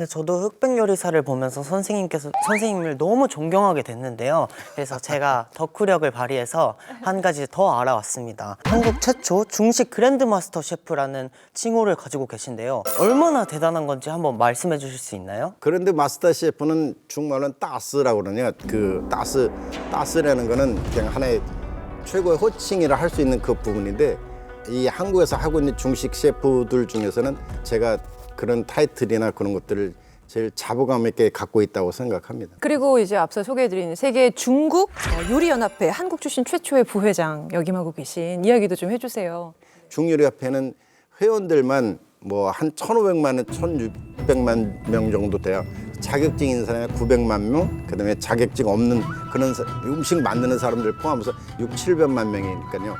네, 저도 흑백 요리사를 보면서 선생님께서 선생님을 너무 존경하게 됐는데요. 그래서 제가 덕후력을 발휘해서 한 가지 더 알아왔습니다. 한국 최초 중식 그랜드 마스터 셰프라는 칭호를 가지고 계신데요. 얼마나 대단한 건지 한번 말씀해 주실 수 있나요? 그런데 마스터 셰프는 중말로는 따스라고 그러냐. 그 따스, 따스라는 거는 그냥 하나의 최고의 호칭이라 할 수 있는 그 부분인데 이 한국에서 하고 있는 중식 셰프들 중에서는 제가 그런 타이틀이나 그런 것들을 제일 자부감 있게 갖고 있다고 생각합니다. 그리고 이제 앞서 소개해드린 세계 중국 어, 요리연합회 한국 출신 최초의 부회장 역임하고 계신 이야기도 좀 해주세요. 중요리협회는 회원들만 뭐한 1,500만, 1,600만 명 정도 돼요. 자격증 있는 사람이 900만 명, 그다음에 자격증 없는 그런 사- 음식 만드는 사람들 포함해서 6, 700만 명이니까요.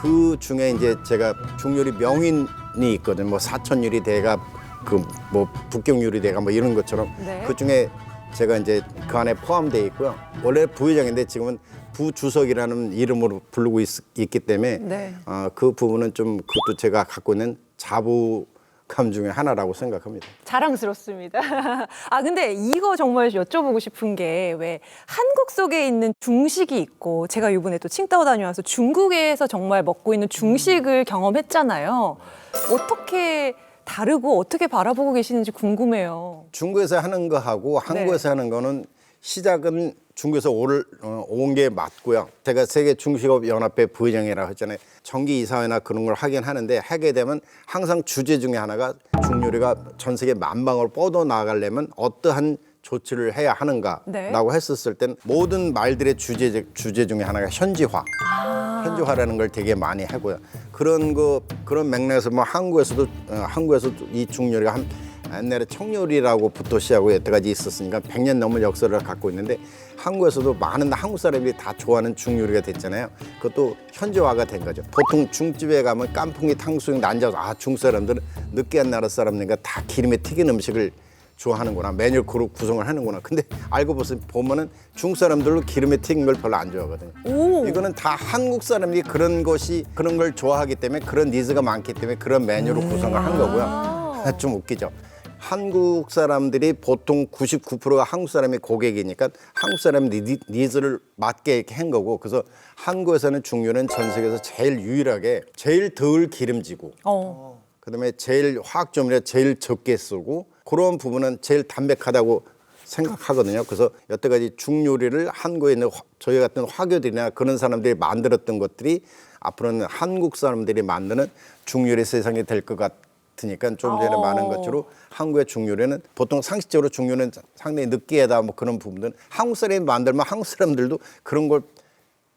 그 중에 이제 제가 중요리 명인이 있거든요. 뭐 사천 요리 대가 그 뭐 북경 요리 대가 뭐 이런 것처럼 네. 그 중에 제가 이제 그 안에 포함되어 있고요. 원래 부회장인데 지금은 부주석이라는 이름으로 부르고 있, 기 때문에 네. 어, 그 부분은 좀 그것도 제가 갖고 있는 자부 감 중에 하나라고 생각합니다. 자랑스럽습니다. 아 근데 이거 정말 여쭤보고 싶은 게 왜 한국 속에 있는 중식이 있고 제가 이번에 또 칭따오 다녀와서 중국에서 정말 먹고 있는 중식을 경험했잖아요. 어떻게 다르고 어떻게 바라보고 계시는지 궁금해요. 중국에서 하는 거하고 한국에서 하는 거는 시작은 중국에서 어, 온게 맞고요. 제가 세계 중식업 연합회 부회장이라고 했잖아요. 정기 이사회나 그런 걸 하긴 하는데 하게 되면 항상 주제 중에 하나가 중요리가 전 세계 만방으로 뻗어 나가려면 어떠한 조치를 해야 하는가라고 네. 했었을 땐 모든 말들의 주제 주제 중에 하나가 현지화. 현지화라는 걸 되게 많이 하고요. 그런 거 그런 맥락에서 뭐 한국에서도 어, 한국에서도 이 중요리가 한 옛날에 청요리라고부터 시작하고 여태까지 있었으니까 100년 넘은 역사를 갖고 있는데 한국에서도 많은 한국 사람들이 다 좋아하는 중요리가 됐잖아요. 그것도 현지화가 된 거죠. 보통 중집에 가면 깐풍기 탕수육 난자서 아 중국 사람들은 느끼한 나라 사람들이니까 다 기름에 튀긴 음식을 좋아하는구나. 메뉴 그룹 구성을 하는구나. 근데 알고 보면은 중국 사람들도 기름에 튀긴 걸 별로 안 좋아하거든요. 오. 이거는 다 한국 사람들이 그런 것이 그런 걸 좋아하기 때문에 그런 니즈가 많기 때문에 그런 메뉴로 구성을 한 거고요. 좀 웃기죠 한국 사람들이 보통 99%가 한국 사람이 고객이니까 한국 사람 니- 니즈를 맞게 한 거고 그래서 한국에서는 중요는 전 세계에서 제일 유일하게 제일 덜 기름지고 어. 그다음에 제일 화학 조미료 제일 적게 쓰고 그런 부분은 제일 담백하다고 생각하거든요. 그래서 여태까지 중요리를 한국에 있는 화- 저희 같은 화교들이나 그런 사람들이 만들었던 것들이 앞으로는 한국 사람들이 만드는 중요리 세상이 될 것 같 으니까 좀 전에 어. 말한 것처럼 한국의 중요리는 보통 상식적으로 중요는 상당히 느끼하다 뭐 그런 부분들은 한국 사람이 만들면 한국 사람들도 그런 걸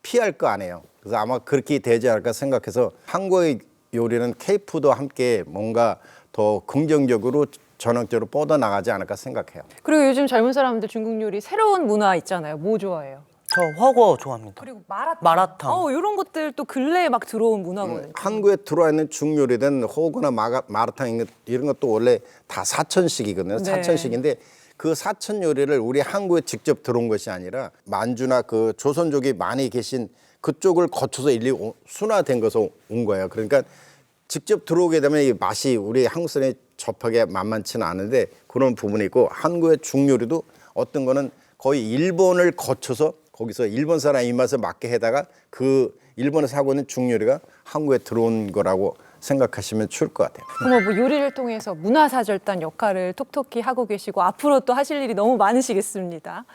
피할 거 아니에요. 그래서 아마 그렇게 되지 않을까 생각해서 한국의 요리는 케이푸드와 함께 뭔가 더 긍정적으로 전형적으로 뻗어 나가지 않을까 생각해요. 그리고 요즘 젊은 사람들 중국 요리 새로운 문화 있잖아요. 뭐 좋아해요? 저 허거 좋아합니다. 그리고 마라탕. 마라탕. 어, 이런 것들 또 근래에 막 들어온 문화거든요. 한국에 들어와 있는 중요리든 호거나 마가, 마라탕 이런 것- 것도 원래 다 사천식이거든요. 네. 사천식인데 그 사천 요리를 우리 한국에 직접 들어온 것이 아니라 만주나 그 조선족이 많이 계신 그쪽을 거쳐서 일리 오- 순화된 것으로 온 거예요. 그러니까 직접 들어오게 되면 이 맛이 우리 한국 사람이 접하기 만만치는 않은데 그런 부분이 있고 한국의 중요리도 어떤 거는 거의 일본을 거쳐서 거기서 일본 사람 입맛에 맞게 해다가 그 일본에서 하고 있는 중요리가 한국에 들어온 거라고 생각하시면 좋을 것 같아요. 정말 뭐 요리를 통해서 문화사절단 역할을 톡톡히 하고 계시고 앞으로 또 하실 일이 너무 많으시겠습니다.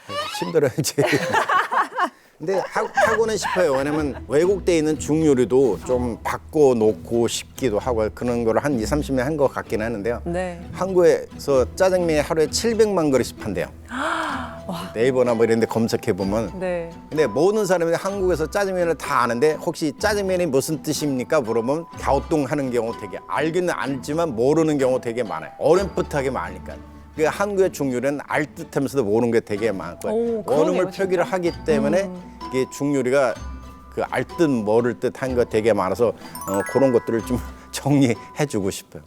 힘들어요 이제. 근데 하, 하고는 싶어요. 왜냐면 외국돼 있는 중요리도 좀 바꿔 놓고 싶기도 하고 그런 걸한 2, 30년 한 것 같긴 하는데요. 네. 한국에서 짜장면이 하루에 700만 그릇씩 판대요. 네이버나 뭐 이런 데 검색해 보면 네. 근데 모든 사람이 한국에서 짜장면을 다 아는데 혹시 짜장면이 무슨 뜻입니까? 물어보면 갸우뚱하는 경우 되게 알기는 알지만 모르는 경우 되게 많아요. 어렴풋하게 많으니까. 그 한국의 중요리는 알 듯하면서도 모르는 게 되게 많고 오, 그러네요, 원음을 진짜. 표기를 하기 때문에 이게 중요리가 그 알듯 모를 듯한 거 되게 많아서 어, 그런 것들을 좀 정리해 주고 싶어요.